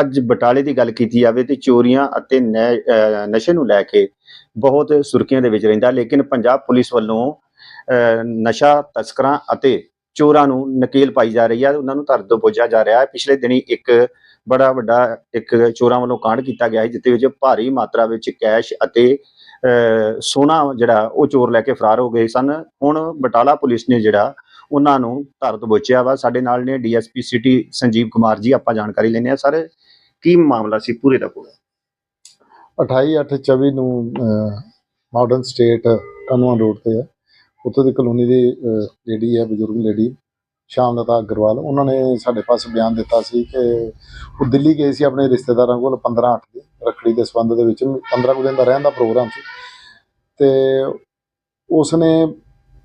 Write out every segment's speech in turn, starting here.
ਅੱਜ ਬਟਾਲੇ ਦੀ ਗੱਲ ਕੀਤੀ ਜਾਵੇ ਤੇ ਚੋਰੀਆਂ ਅਤੇ ਨਸ਼ੇ ਨੂੰ ਲੈ ਕੇ ਬਹੁਤ ਸੁਰਖੀਆਂ ਦੇ ਵਿੱਚ ਰਹਿੰਦਾ, ਲੇਕਿਨ ਪੰਜਾਬ ਪੁਲਿਸ ਵੱਲੋਂ, ਅਹ ਨਸ਼ਾ, ਤਸਕਰਾਂ ਅਤੇ ਚੋਰਾਂ ਨੂੰ ਨਕੇਲ ਪਾਈ ਜਾ ਰਹੀ ਹੈ ਉਹਨਾਂ ਨੂੰ ਧਰ ਤੋਂ ਪੁੱਜਿਆ ਜਾ ਰਿਹਾ ਹੈ। ਪਿਛਲੇ ਦਿਨੀ ਇੱਕ ਬੜਾ ਵੱਡਾ ਇੱਕ ਚੋਰਾਂ ਵੱਲੋਂ ਕਾਂਡ ਕੀਤਾ ਗਿਆ ਹੈ ਜਿੱਤੇ ਵਿੱਚ ਭਾਰੀ ਮਾਤਰਾ ਵਿੱਚ ਕੈਸ਼ ਅਤੇ ਸੋਨਾ ਜਿਹੜਾ ਉਹ ਚੋਰ ਲੈ ਕੇ ਫਰਾਰ ਹੋ ਗਏ ਸਨ। ਹੁਣ ਬਟਾਲਾ ਪੁਲਿਸ ਨੇ ਜਿਹੜਾ ਉਹਨਾਂ ਨੂੰ ਧਰ ਤੋਂ ਬਚਿਆ ਵਾ। ਸਾਡੇ ਨਾਲ ਨੇ ਡੀਐਸਪੀ ਸਿਟੀ ਸੰਜੀਵ ਕੁਮਾਰ ਜੀ, ਆਪਾਂ ਜਾਣਕਾਰੀ ਲੈਣੇ ਆ ਸਰ ਕੀ ਮਾਮਲਾ ਸੀ ਪੂਰੇ ਦਾ ਪੂਰਾ? 28/8/24 ਨੂੰ ਮਾਡਰਨ ਸਟੇਟ ਕਨਵਾ ਰੋਡ ਤੇ ਹੈ। ਉੱਥੇ ਦੀ ਕਲੋਨੀ ਦੀ ਲੇਡੀ ਹੈ, ਬਜ਼ੁਰਗ ਲੇਡੀ ਸ਼ਾਮ ਸ਼ਾਮਲਤਾ ਅਗਰਵਾਲ। ਉਹਨਾਂ ਨੇ ਸਾਡੇ ਪਾਸ ਬਿਆਨ ਦਿੱਤਾ ਸੀ ਕਿ ਉਹ ਦਿੱਲੀ ਗਏ ਸੀ ਆਪਣੇ ਰਿਸ਼ਤੇਦਾਰਾਂ ਕੋਲ 15/8 ਦੀ ਰੱਖੜੀ ਦੇ ਸੰਬੰਧ ਦੇ ਵਿੱਚ। 15 ਕੁ ਦਿਨ ਦਾ ਰਹਿਣ ਦਾ ਪ੍ਰੋਗਰਾਮ ਸੀ। ਤੇ ਉਸਨੇ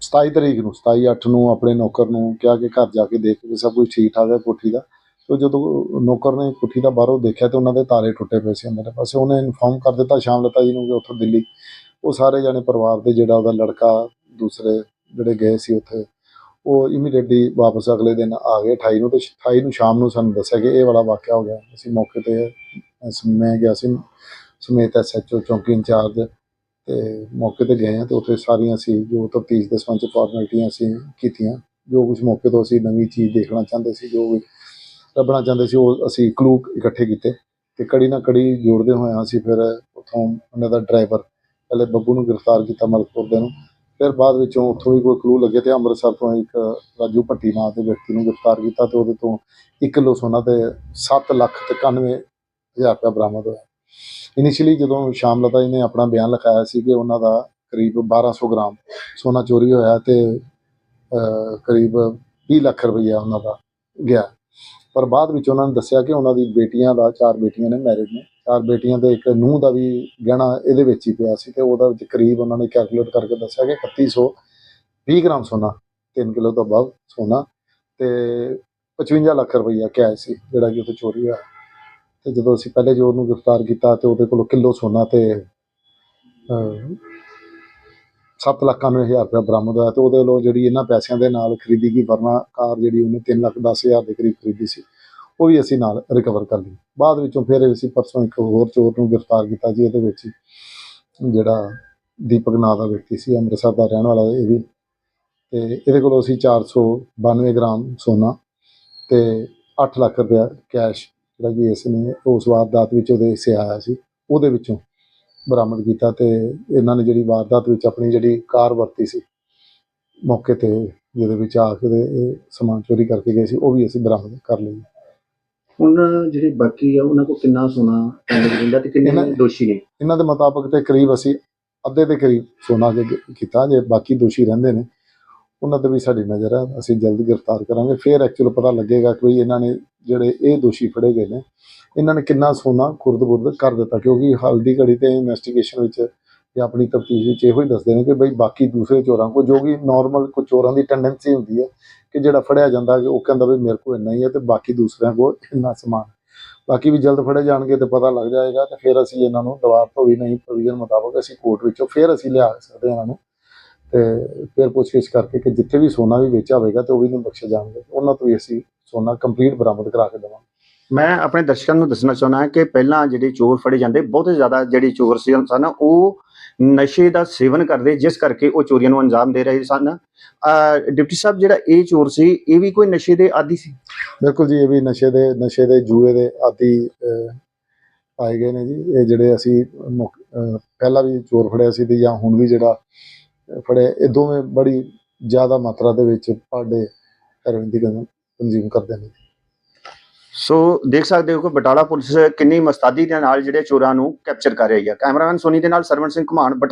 27 ਤਰੀਕ ਨੂੰ 27/8 ਨੂੰ ਆਪਣੇ ਨੌਕਰ ਨੂੰ ਕਿਹਾ ਕਿ ਘਰ ਜਾ ਕੇ ਦੇਖ ਕੇ ਸਭ ਕੁਝ ਠੀਕ ਠਾਕ ਹੈ ਕੋਠੀ ਦਾ। ਤੇ ਜਦੋਂ ਨੌਕਰ ਨੇ ਕੁੱਠੀ ਦਾ ਬਾਹਰੋਂ ਦੇਖਿਆ ਤੇ ਉਹਨਾਂ ਦੇ ਤਾਲੇ ਟੁੱਟੇ ਪਏ ਸੀ ਅੰਦਰ। ਪਾਸੇ ਉਹਨੇ ਇਨਫੋਰਮ ਕਰ ਦਿੱਤਾ ਸ਼ਾਮ ਲਤਾ ਜੀ ਨੂੰ ਕਿ ਉੱਥੋਂ ਦਿੱਲੀ। ਉਹ ਸਾਰੇ ਜਾਣੇ ਪਰਿਵਾਰ ਦੇ ਜਿਹੜਾ ਉਹਦਾ ਲੜਕਾ, ਦੂਸਰੇ ਜਿਹੜੇ ਗਏ ਸੀ ਉੱਥੇ, ਉਹ ਇਮੀਡੀਏਟਲੀ ਵਾਪਸ ਅਗਲੇ ਦਿਨ ਆ ਗਏ 28 ਨੂੰ ਤੇ 28 ਨੂੰ ਸ਼ਾਮ ਨੂੰ ਸਾਨੂੰ ਦੱਸਿਆ ਕਿ ਇਹ ਵਾਲਾ ਵਾਕਿਆ ਹੋ ਗਿਆ। ਅਸੀਂ ਮੌਕੇ ਤੇ ਮੈਂ ਗਿਆ ਸੀ ਸਮੇਤ ਐਸਐਚਓ ਚੌਂਕੀ ਇੰਚਾਰਜ ਤੇ ਮੌਕੇ ਤੇ ਗਏ ਹਾਂ ਤੇ ਉੱਥੇ ਸਾਰੀਆਂ ਅਸੀਂ ਜੋ ਤਫਤੀਸ਼ ਦੇ ਸੰਬੰਧ ਚ ਫਾਰਮੈਲਿਟੀਆਂ ਅਸੀਂ ਕੀਤੀਆਂ। ਜੋ ਕੁਝ ਮੌਕੇ ਤੋਂ ਅਸੀਂ ਨਵੀਂ ਚੀਜ਼ ਦੇਖਣਾ ਚਾਹੁੰਦੇ ਸੀ, ਜੋ ਵੀ ਲੱਭਣਾ ਚਾਹੁੰਦੇ ਸੀ, ਉਹ ਅਸੀਂ ਕਲੂ ਇਕੱਠੇ ਕੀਤੇ ਤੇ ਕੜੀ ਨਾ ਕੜੀ ਜੋੜਦੇ ਹੋਏ ਅਸੀਂ ਫਿਰ ਉੱਥੋਂ ਉਹਨਾਂ ਦਾ ਡਰਾਈਵਰ ਪਹਿਲੇ ਬੱਬੂ ਨੂੰ ਗ੍ਰਿਫਤਾਰ ਕੀਤਾ ਮਲਕਪੁਰ ਦੇ ਨੂੰ, ਫਿਰ ਬਾਅਦ ਵਿੱਚੋਂ ਉੱਥੋਂ ਵੀ ਕੋਈ ਕਲੂ ਲੱਗੇ ਤੇ ਅੰਮ੍ਰਿਤਸਰ ਤੋਂ ਇੱਕ ਰਾਜੂ ਭੱਟੀ ਨਾਂ ਦੇ ਵਿਅਕਤੀ ਨੂੰ ਗ੍ਰਿਫਤਾਰ ਕੀਤਾ ਤੇ ਉਹਦੇ ਤੋਂ 1 ਕਿਲੋ ਸੋਨਾ ਤੇ 7 ਲੱਖ ਤੇ 91 ਹਜ਼ਾਰ ਰੁਪਇਆ ਬਰਾਮਦ ਹੋਇਆ। ਇਨੀਸ਼ੀਅਲੀ ਜਦੋਂ ਸ਼ਾਮ ਲਤਾ ਜੀ ਨੇ ਆਪਣਾ ਬਿਆਨ ਲਿਖਾਇਆ ਸੀ ਕਿ ਉਹਨਾਂ ਦਾ ਕਰੀਬ 1200 ਗ੍ਰਾਮ ਸੋਨਾ ਚੋਰੀ ਹੋਇਆ ਤੇ ਕਰੀਬ 20 ਲੱਖ ਰੁਪਈਆ ਉਹਨਾਂ ਦਾ ਗਿਆ। ਪਰ ਬਾਅਦ ਵਿੱਚ ਉਹਨਾਂ ਨੇ ਦੱਸਿਆ ਕਿ ਉਹਨਾਂ ਦੀ ਬੇਟੀਆਂ ਦਾ, ਚਾਰ ਬੇਟੀਆਂ ਨੇ ਮੈਰਿਡ ਨੇ। ਚਾਰ ਬੇਟੀਆਂ ਤੇ ਇੱਕ ਨੂੰਹ ਦਾ ਵੀ ਗਹਿਣਾ ਇਹਦੇ ਵਿੱਚ ਹੀ ਪਿਆ ਸੀ ਤੇ ਉਹਦਾ ਵਿੱਚ ਕਰੀਬ ਉਹਨਾਂ ਨੇ ਕੈਲਕੂਲੇਟ ਕਰਕੇ ਦੱਸਿਆ ਕਿ 3120 ਗ੍ਰਾਮ ਸੋਨਾ 3 ਕਿਲੋ ਤੋਂ ਬਾਅਦ ਸੋਨਾ ਤੇ 55 ਲੱਖ ਰੁਪਈਆ ਕੈਸ਼ ਸੀ, ਜਿਹੜਾ ਕਿ ਉੱਥੇ ਚੋਰੀ ਹੋਇਆ। ਤੇ ਜਦੋਂ ਅਸੀਂ ਪਹਿਲੇ ਜੋ ਉਹਨੂੰ ਗ੍ਰਿਫਤਾਰ ਕੀਤਾ ਤੇ ਉਹਦੇ ਕੋਲੋਂ ਕਿਲੋ ਸੋਨਾ ਤੇ ਸੱਤ ਲੱਖ ਕਾਨਵੇਂ ਹਜ਼ਾਰ ਰੁਪਇਆ ਬਰਾਮਦ ਹੋਇਆ ਤੇ ਉਹਦੇ ਵੱਲੋਂ ਜਿਹੜੀ ਇਹਨਾਂ ਪੈਸਿਆਂ ਦੇ ਨਾਲ ਖਰੀਦੀ ਗਈ ਵਰਨਾ ਕਾਰ ਜਿਹੜੀ ਉਹਨੇ 3 ਲੱਖ 10 ਹਜ਼ਾਰ ਦੇ ਕਰੀਬ ਖਰੀਦੀ ਸੀ, ਉਹ ਵੀ ਅਸੀਂ ਨਾਲ ਰਿਕਵਰ ਕਰ ਲਈ। ਬਾਅਦ ਵਿੱਚੋਂ ਫਿਰ ਅਸੀਂ ਪਰਸੋਂ ਇੱਕ ਹੋਰ ਚੋਰ ਨੂੰ ਗ੍ਰਿਫਤਾਰ ਕੀਤਾ ਜੀ, ਇਹਦੇ ਵਿੱਚ ਜਿਹੜਾ ਦੀਪਕ ਨਾਂ ਦਾ ਵਿਅਕਤੀ ਸੀ, ਅੰਮ੍ਰਿਤਸਰ ਦਾ ਰਹਿਣ ਵਾਲਾ ਇਹ ਵੀ। ਤੇ ਇਹਦੇ ਕੋਲੋਂ ਅਸੀਂ 492 ਗ੍ਰਾਮ ਸੋਨਾ ਤੇ 8 ਲੱਖ ਰੁਪਇਆ ਕੈਸ਼ ਜਿਹੜਾ ਕਿ ਇਸ ਨੇ ਉਸ ਵਾਰਦਾਤ ਵਿੱਚ ਉਹਦੇ ਹਿੱਸੇ ਆਇਆ ਸੀ, ਉਹਦੇ ਵਿੱਚੋਂ ਬਰਾਮਦ ਕੀਤਾ ਤੇ ਇਹਨਾਂ ਨੇ ਜਿਹੜੀ ਵਾਰਦਾਤ ਵਿੱਚ ਆਪਣੀ ਜਿਹੜੀ ਕਾਰ ਵਰਤੀ ਸੀ ਮੌਕੇ ਤੇ ਜਿਹਦੇ ਵਿੱਚ ਆ ਕੇ ਇਹ ਸਮਾਨ ਚੋਰੀ ਕਰਕੇ ਗਏ ਸੀ ਉਹ ਵੀ ਅਸੀਂ ਬਰਾਮਦ ਕਰ ਲਈ। ਹੁਣ ਜਿਹੜੇ ਬਾਕੀ ਆ ਉਹਨਾਂ ਕੋਲ ਕਿੰਨਾ ਸੋਨਾ ਰਹਿੰਦਾ ਤੇ ਕਿੰਨੇ ਦੋਸ਼ੀ ਨੇ? ਇਹਨਾਂ ਦੇ ਮੁਤਾਬਕ ਤੇ ਕਰੀਬ ਅਸੀਂ ਅੱਧੇ ਦੇ ਕਰੀਬ ਸੋਨਾ ਜੇ ਕੀਤਾ ਜੇ ਬਾਕੀ ਦੋਸ਼ੀ ਰਹਿੰਦੇ ਨੇ ਉਹਨਾਂ ਤੇ ਵੀ ਸਾਡੀ ਨਜ਼ਰ ਹੈ ਅਸੀਂ ਜਲਦ ਗ੍ਰਿਫਤਾਰ ਕਰਾਂਗੇ। ਫਿਰ ਐਕਚੁਅਲ ਪਤਾ ਲੱਗੇਗਾ ਕਿ ਇਹਨਾਂ ਨੇ ਜਿਹੜੇ ਇਹ ਦੋਸ਼ੀ ਫੜੇ ਗਏ ਨੇ, ਇਹਨਾਂ ਨੇ ਕਿੰਨਾ ਸੋਨਾ ਖੁਰਦ-ਬੁਰਦ ਕਰ ਦਿੱਤਾ। ਕਿਉਂਕਿ ਹਾਲ ਦੀ ਘੜੀ ਤੇ ਇਨਵੈਸਟੀਗੇਸ਼ਨ ਵਿੱਚ ਜਾਂ ਆਪਣੀ ਤਫਤੀਸ਼ ਵਿੱਚ ਇਹੋ ਹੀ ਦੱਸਦੇ ਨੇ ਕਿ ਬਈ ਬਾਕੀ ਦੂਸਰੇ ਚੋਰਾਂ ਕੋ ਜੋ ਵੀ ਨਾਰਮਲ ਕੋ ਚੋਰਾਂ ਦੀ ਟੈਂਡੈਂਸੀ ਹੁੰਦੀ ਹੈ ਕਿ ਜਿਹੜਾ ਫੜਿਆ ਜਾਂਦਾ ਕਿ ਉਹ ਕਹਿੰਦਾ ਵੀ ਮੇਰੇ ਕੋਲ ਇੰਨਾ ਹੀ ਹੈ ਤੇ ਬਾਕੀ ਦੂਸਰਿਆਂ ਕੋਲ ਇੰਨਾ ਸਮਾਨ ਬਾਕੀ ਵੀ ਜਲਦ ਫੜੇ ਜਾਣਗੇ ਤੇ ਪਤਾ ਲੱਗ ਜਾਏਗਾ ਤੇ ਫਿਰ ਅਸੀਂ ਇਹਨਾਂ ਨੂੰ ਦੁਬਾਰਾ ਤੋਂ ਵੀ ਨਹੀਂ ਪ੍ਰੋਵੀਜ਼ਨ ਮੁਤਾਬਕ ਅਸੀਂ ਕੋਰਟ ਵਿੱਚੋਂ ਫਿਰ ਅਸੀਂ ਲਿਆ ਸਕਦੇ ਹਾਂ ਇਹਨਾਂ ਨੂੰ। ਤੇ ਫਿਰ ਪੁੱਛਗਿੱਛ ਕਰਕੇ ਕਿ ਜਿੱਥੇ ਵੀ ਸੋਨਾ ਵੀ ਵੇਚਿਆ ਹੋਵੇਗਾ ਤੇ ਉਹ ਵੀ ਨਹੀਂ ਬਖਸ਼ੇ ਜਾਣਗੇ। ਉਹਨਾਂ ਤੋਂ ਵੀ ਅਸੀਂ ਸੋਨਾ ਕੰਪਲੀਟ ਬਰਾਮਦ ਕਰਾ ਕੇ ਦੇਵਾਂਗੇ। ਮੈਂ ਆਪਣੇ ਦਰਸ਼ਕਾਂ ਨੂੰ ਦੱਸਣਾ ਚਾਹੁੰਦਾ ਹਾਂ ਕਿ ਪਹਿਲਾਂ ਜਿਹੜੇ ਚੋਰ ਫੜੇ ਜਾਂਦੇ ਬਹੁਤ ਜ਼ਿਆਦਾ ਜਿਹੜੇ ਚੋਰ ਸੀ ਸਨ ਉਹ ਨਸ਼ੇ ਦਾ ਸੇਵਨ ਕਰਦੇ ਜਿਸ ਕਰਕੇ ਉਹ ਚੋਰੀਆਂ ਨੂੰ ਅੰਜਾਮ ਦੇ ਰਹੇ ਸਨ। ਡਿਪਟੀ ਸਾਹਿਬ ਜਿਹੜਾ ਇਹ ਚੋਰ ਸੀ ਇਹ ਵੀ ਕੋਈ ਨਸ਼ੇ ਦੇ ਆਦੀ ਸੀ? ਬਿਲਕੁਲ ਜੀ ਇਹ ਵੀ ਨਸ਼ੇ ਦੇ ਨਸ਼ੇ ਦੇ ਜੂਏ ਦੇ ਆਦੀ ਪਾਏ ਗਏ ਨੇ ਜੀ। ਇਹ ਜਿਹੜੇ ਅਸੀਂ ਪਹਿਲਾਂ ਵੀ ਚੋਰ ਫੜਿਆ ਸੀ ਤੇ ਜਾਂ ਹੁਣ ਵੀ ਜਿਹੜਾ ਫੜੇ। ਇਹ ਦੋਵੇਂ ਬੜੀ ਜ਼ਿਆਦਾ ਮਾਤਰਾ ਦੇ ਵਿੱਚ ਪਾੜੇ ਹੈਰੋਇਨ ਦੀ ਕੰਜ਼ਿਊਮ ਕਰਦੇ ਨੇ। ਸੋ ਦੇਖ ਸਕਦੇ ਹੋ ਕਿ ਬਟਾਲਾ ਪੁਲਿਸ ਕਿੰਨੀ ਮਸਤਾਦੀ ਦੇ ਨਾਲ ਜਿਹੜੇ ਚੋਰਾਂ ਨੂੰ ਕੈਪਚਰ ਕਰ ਰਹੀ ਹੈ ਕੈਮਰਾਮੈਨ ਸੋਨੀ ਦੇ ਨਾਲ ਸਰਵਣ ਸਿੰਘ ਘੁਮਾਣ ਬਟਾਲਾ